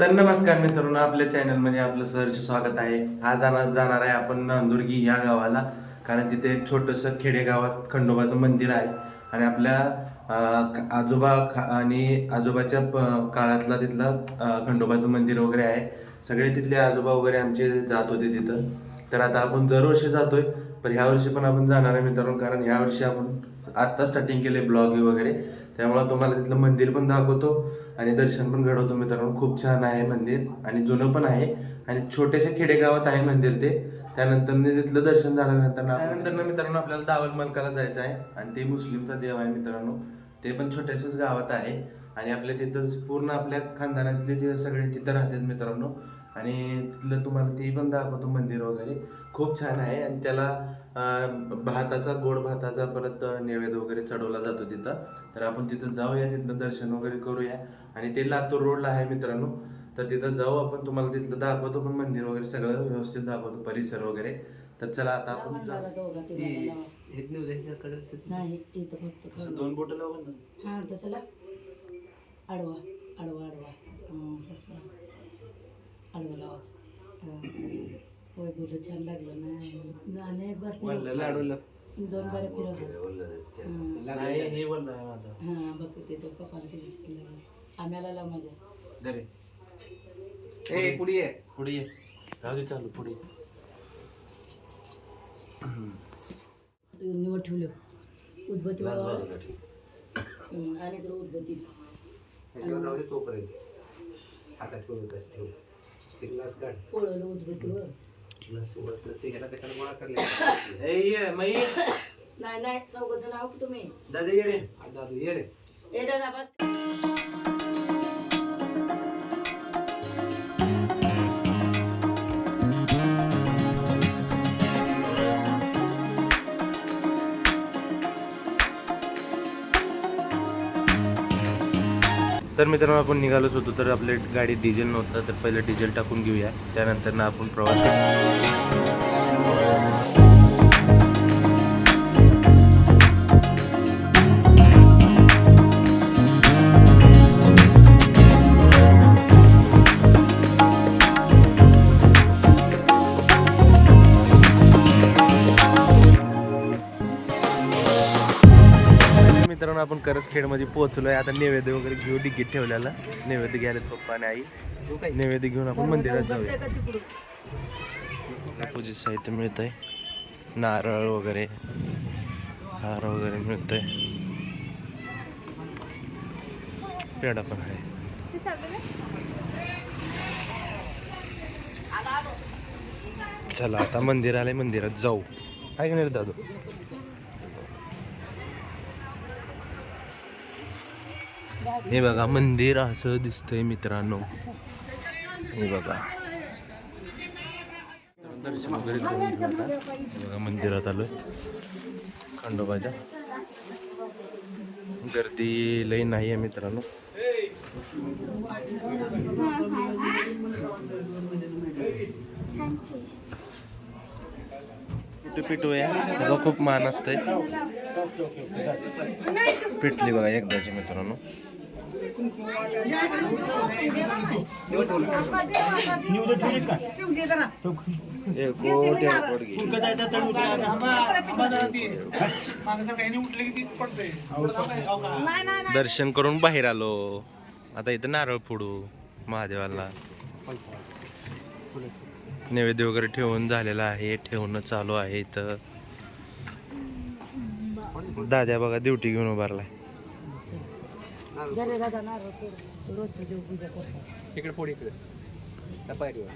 तर नमस्कार मित्रांनो आपल्या चॅनलमध्ये आपलं सहर्ष स्वागत आहे. आज जाणार जाणार आहे आपण नांदुर्गी या गावाला कारण तिथे एक छोटंसं खेडेगावात खंडोबाचं मंदिर आहे. आणि आपल्या आजोबा आणि आजोबाच्या प- काळातला तिथलं खंडोबाचं मंदिर वगैरे आहे. सगळे तिथले आजोबा वगैरे आमचे जात होते तिथं. तर आता आपण दरवर्षी जातोय पण ह्या वर्षी पण आपण जाणार आहे मित्रांनो कारण ह्या वर्षी आपण आत्ता स्टार्टिंग केले ब्लॉग वगैरे. त्यामुळे तुम्हाला तिथलं मंदिर पण दाखवतो आणि दर्शन पण घडवतो मित्रांनो. खूप छान आहे मंदिर आणि जुनं पण आहे आणि छोट्याशा खेडेगावात आहे मंदिर ते. त्यानंतर तिथलं दर्शन झाल्यानंतर ना- त्यानंतर मित्रांनो आपल्याला दावल मलकाला जायचं आहे आणि ते मुस्लिमचा देव आहे मित्रांनो. ते पण छोट्याशाच गावात आहे आणि आपल्या तिथं पूर्ण आपल्या खानदानातले ते सगळे तिथं राहतात मित्रांनो. आणि तिथलं तुम्हाला ते पण दाखवतो मंदिर वगैरे. खूप छान आहे आणि त्याला भाताचा गोड भाताचा परत नैवेद्य वगैरे चढवला जातो तिथं. तर आपण तिथं जाऊया तिथलं दर्शन वगैरे करूया. आणि ते लातूर रोडला आहे मित्रांनो. तर तिथं जाऊ आपण तुम्हाला तिथलं दाखवतो पण मंदिर वगैरे सगळं व्यवस्थित दाखवतो परिसर वगैरे. तर चला आता आपण दोन बोटं लावू ना. हा तसं ला. आडवा आडवा आडवा. हं, आडवा लावायचं हं. होय बोल छान लागलं ना. आणि एक बार फिरव. दोन बारे फिरव. नाही, हे वरलं आहे माझं. हा बघ तिथं पप्पाला किती छान लागलं. आम्हाला लाव माझ्या. दरे ए पुढे ये. पुढे ये. राहू दे चालू पुढे. निवड ठेवलं. उदबत्ती आणि इकडं उदबत्ती. त्याच्यावर राहू दे तोपर्यंत. हातात ठेवू तसं ठेवू. ते ग्लास काढ. पोळलं उदबत्तीवर. ग्लास उघडत ते ह्याला कशाला गोळा करले? ए ये मई नाही नाही चौघ नाव की तुम्ही? दादा ये रे. दादू ये रे. ए दादा बस. तर मित्रांनो आपण निघालोच होतो तर आपल्या गाडीत डिझेल नव्हतं तर पहिलं डिझेल टाकून घेऊया. त्यानंतर ना आपण प्रवास आपण खरंच खेडमध्ये आहे आता नैवेद्य वगैरे घेऊ डिग्गीत ठेवलेला. नैवेद्य घ्यायला पप्पा आणि आई. नैवेद्य घेऊन आपण मंदिरात जाऊया. का साहित्य पूजेचं साहित्य नारळ वगैरे हार वगैरे मिळतंय. पेढा पण आहे. चला आता मंदिर आलंय मंदिरात जाऊ. आहे का नाही रे दादू. हे बघा मंदिर असं दिसतंय मित्रांनो. हे बघा. दर्शन वगैरे बघा मंदिरात आलोय. खंडोबाच्या गर्दी लई नाही आहे मित्रांनो. पिटू पिटू आहे त्याचा खूप मान असतंय. पिटली बघा एकदाची मित्रांनो. दर्शन करून बाहेर आलो. आता इथं नारळ फोडू महादेवाला. नैवेद्य वगैरे ठेवून झालेला आहे ठेवणं चालू आहे इथं. दाद्या बघा ड्युटी घेऊन उभारलाय. झाले दादा नारळ फोड. रोजचं देव पूजा करतात इकडे फोड इकडे त्या पायरीवर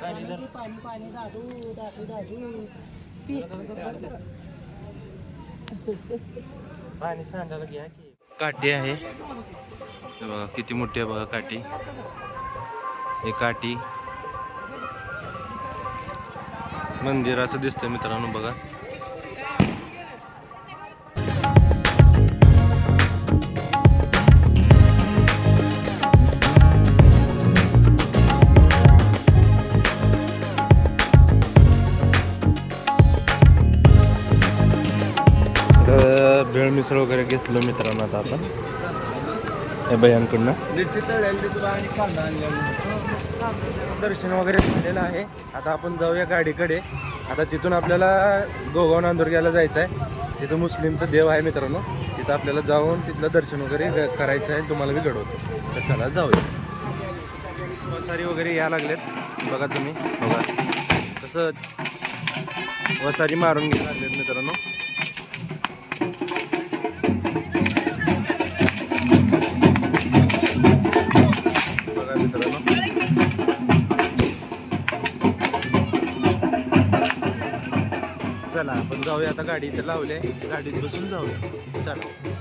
पाणी दे, पाणी पाणी दादू दादू दादू पी. पाणी सांडायला घ्या की काठी आहे हे बघा किती मोठी आहे बघा काठी हे काठी मंदिर असं दिसतंय मित्रांनो बघा. भेळ भेळ मिसळ वगैरे घेतलं मित्रांनो आता आपण. या बयांकडनं. दर्शन वगैरे झालेलं आहे. आता आपण जाऊया गाडीकडे. आता तिथून आपल्याला गोगाव नांदुर्ग्याला जायचं आहे तिथं मुस्लिमचं देव आहे मित्रांनो. तिथं आपल्याला जाऊन तिथलं दर्शन वगैरे करायचं आहे तुम्हाला मी घडवतो. तर चला जाऊया. वसारी वगैरे या लागलेत. बघा तुम्ही. बघा. तसं वसारी मारून घ्यायला लागलेत मित्रांनो. जाऊया आता गाडी इथं लावले गाडीत बसून जाऊया. चला.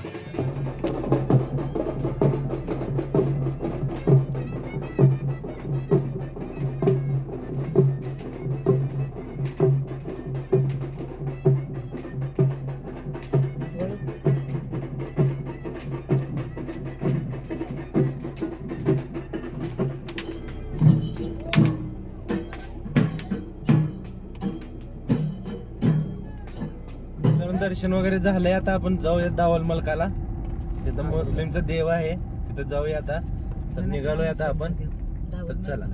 दर्शन वगैरे झालंय आता आपण जाऊया दावल मलकाला. तिथं मुस्लिमचं देव आहे तिथं जाऊया आता. तर निघालोय आता आपण. तर चला.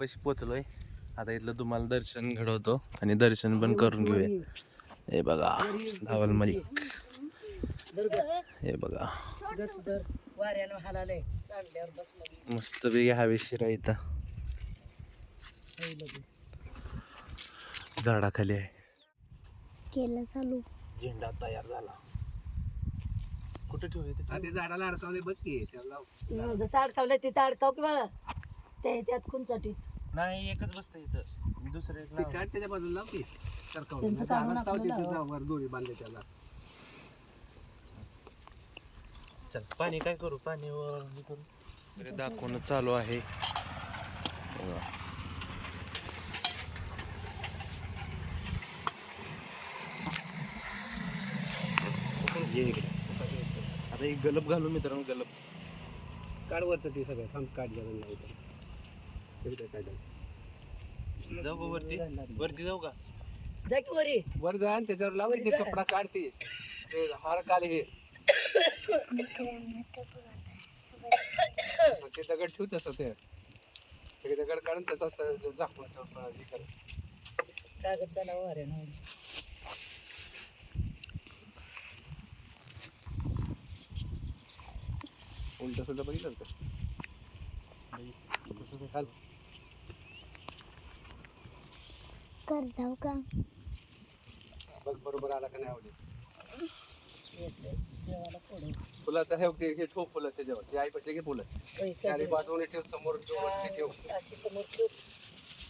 पशी पोचलोय आता इथलं तुम्हाला दर्शन घडवतो आणि दर्शन पण करून घेऊया. हे बघा दावल मलिक. हे बघा. मस्त पैकी हवेशीर आहे इथं. झाडाखाली आहे. केलं चालू. झेंडा तयार झाला. कुठे ठेवू आणि ते झाडाला अडचवले बघ की त्याला जसं अडकावलंय तिथं अडकाव की बाळा. त्या ह्याच्यात खुंचाटी नाही एकच बसतं इथं. दुसरं एक ते लावा. काढ त्याच्या बाजूला लाव की. त्यांचं काम वर दोरी बांधले त्याला. चल पाणी काय करू? पाणी वर हे करू. वगैरे दाखवणं चालू आहे. बघा. ये इकडे. आता एक गलप घालू मित्रांनो गलप. काढ वरचं ते सगळं. थांब काढ जरा नाही इथं. जाऊ का वरती. वरती जाऊ का? जा की वरी. वर जा आणि त्याच्यावर लाव ते कपडा काढते. ते हार काल हे. मग ते दगड ठेव तसं ते. ते दगड काढून तसं असं झाकून ठेव हे कर. कागद चला वाऱ्यानं उलट सुलट बघितलं का? खाल. कर जाऊ का? बघ बरोबर आला का नाही आवडे देवाला फोडू फुलाचं हे ते हे ठेव फुलं त्याच्यावर. ते आई पसले घे फुलं. बाजूने ठेव समोर ठेव ठेव. अशी समोर ठेव.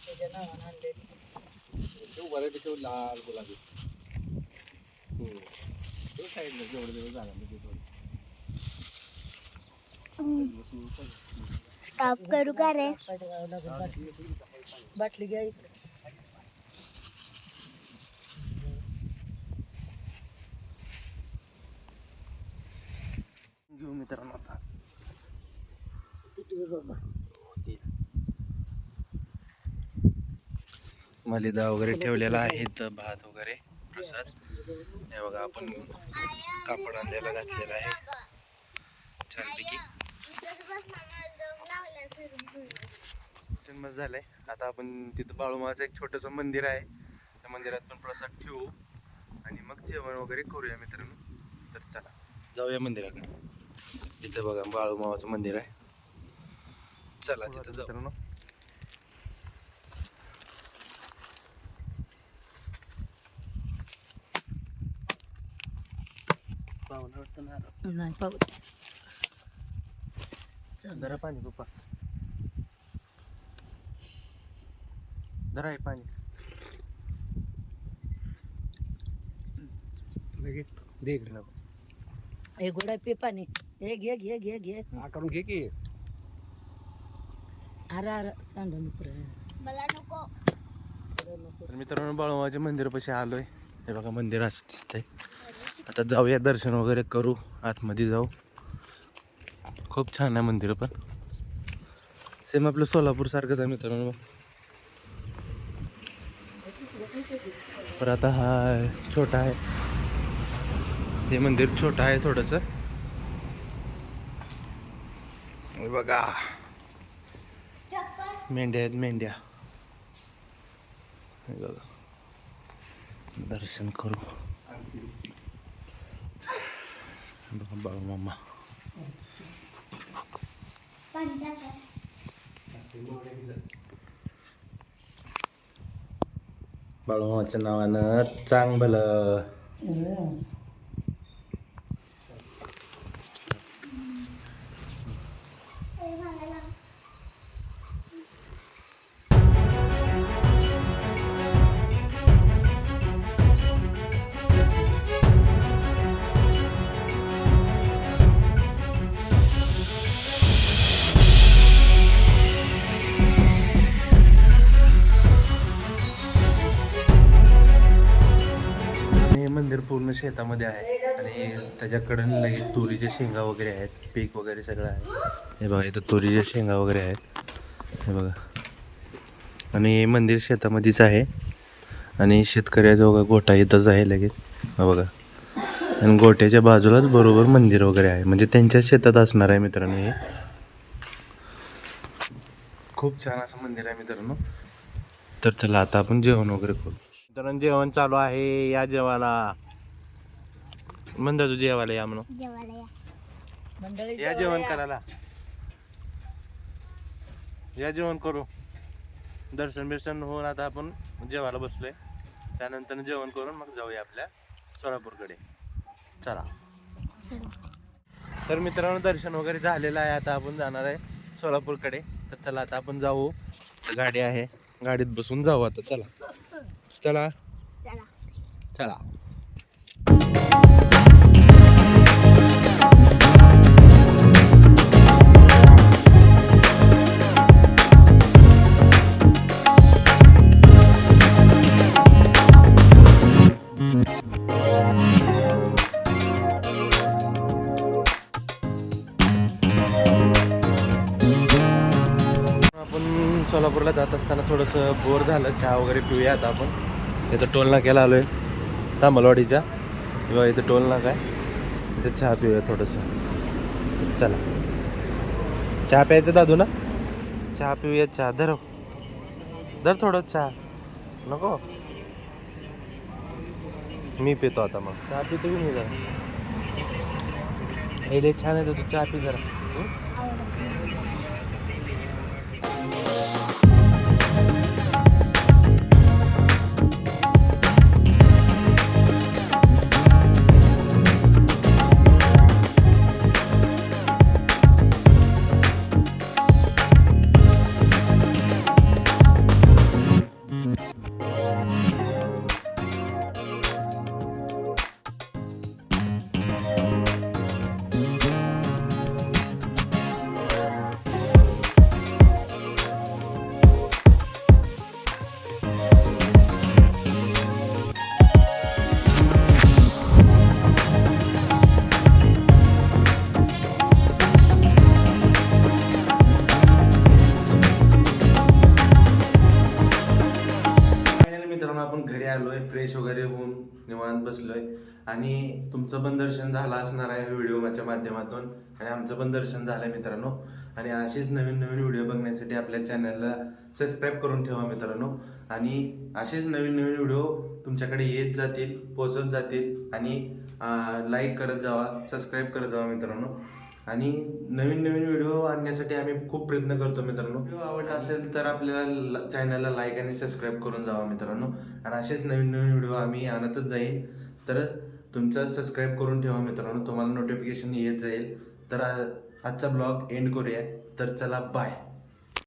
त्याच्या नावानं आणले. ठेव बऱ्यापैकी ठेव लाल गुलाबी. हम्म. ठेव साईडला जेवढं जागा स्टॉप करू का रे? बाटली घ्या इकडे. घेऊ मित्रांनो आता मलिदा वगैरे ठेवलेला आहे तर भात वगैरे प्रसाद. हे बघा आपण कापड आणलेला घातलेला आहे. छानपैकी. मस्त झालंय. आता आपण तिथं बाळूमाचं एक छोटंसं मंदिर आहे. त्या मंदिरात पण प्रसाद ठेवू. आणि मग जेवण वगैरे करूया मित्रांनो. तर चला जाऊया मंदिराकडे. तिथं बघा बाळूमावाचं मंदिर आहे. चला तिथं जाऊ. मित्रांनो. पाहुणा वाटतं ना नाही पाहू जरा पाणी पप्पा. जरा आहे पाणी. लगेच दे इकडे. हे गोडा पे पाणी. हे घे घे घे घे. हा करून घे की. अरे अरे सांड मला नको. तर मित्रांनो बाळूमाचे मंदिरापाशी आलोय. हे बघा मंदिर असं दिसतंय. आता जाऊया दर्शन वगैरे करू. आतमध्ये जाऊ. खूप छान आहे मंदिर पण. सेम आपलं सोलापूर सारखंच आहे मित्रांनो. पर आता हा छोटा आहे. हे मंदिर छोटं आहे थोडस. बघा. मेंढ्या आहेत मेंढ्या. हे बघा. दर्शन करू. बघा बाळू मामा. बाळूमामाच्या नावानं चांग शेतामध्ये आहे. आणि त्याच्याकडून लगेच तुरीच्या शेंगा वगैरे आहेत पीक वगैरे सगळं आहे. हे बघा इथं तुरीच्या शेंगा वगैरे आहेत. हे बघा. आणि हे मंदिर शेतामध्येच आहे. आणि शेतकऱ्याचा बघा गोठा इथंच आहे लगेच. हा बघा. आणि गोट्याच्या बाजूलाच बरोबर मंदिर वगैरे आहे. म्हणजे त्यांच्या शेतात असणार आहे मित्रांनो हे. खूप छान असं मंदिर आहे मित्रांनो. तर चला आता आपण जेवण वगैरे करू. मित्रांनो जेवण चालू आहे या जेवाला म्हणता तू जेवायला या म्हणून. जेवायला या. मंडळी या जेवण करायला. या जेवण करू. दर्शन बिर्शन होऊन आता आपण जेवायला बसलोय. त्यानंतर जेवण करून मग जाऊया आपल्या सोलापूरकडे. चला. तर मित्रांनो दर्शन वगैरे झालेलं आहे. आता आपण जाणार आहे सोलापूरकडे. तर चला आता आपण जाऊ. गाडी आहे. गाडीत बसून जाऊ आता. चला. चला. चला. बोर झालं चहा वगैरे पिऊया आता आपण. इथं टोल नाक्याला आलोय. तांबलवाडीच्या. किंवा इथं टोल नाका आहे. इथं चहा पिऊया थोडंसं. चला. चहा प्यायचं दादू ना? चहा पिऊया चहा. धर. धर थोडं चहा. नको? मी पितो आता मग. चहा पितो की मी जरा? हे छान आहे तू चहा पी जरा. बसलो बसलोय. आणि तुमचं पण दर्शन झालं असणार आहे व्हिडिओच्या माध्यमातून. आणि आमचं पण दर्शन झालंय मित्रांनो. आणि असेच नवीन नवीन व्हिडिओ बघण्यासाठी आपल्या चॅनलला सबस्क्राईब करून ठेवा मित्रांनो. आणि असेच नवीन नवीन व्हिडिओ तुमच्याकडे येत जातील पोचत जातील. आणि लाईक करत जावा सबस्क्राईब करत जावा मित्रांनो. आणि नवीन नवीन व्हिडिओ आणण्यासाठी आम्ही खूप प्रयत्न करतो मित्रांनो. व्हिडिओ आवडला असेल तर आपल्याला चॅनलला लाईक आणि सबस्क्राईब करून जावा मित्रांनो. आणि असेच नवीन नवीन व्हिडिओ आम्ही आणतच जाईल. तर तुमचं सबस्क्राईब करून ठेवा मित्रांनो. तुम्हाला नोटिफिकेशन येत जाईल. तर आजचा ब्लॉग एंड करूया. तर चला बाय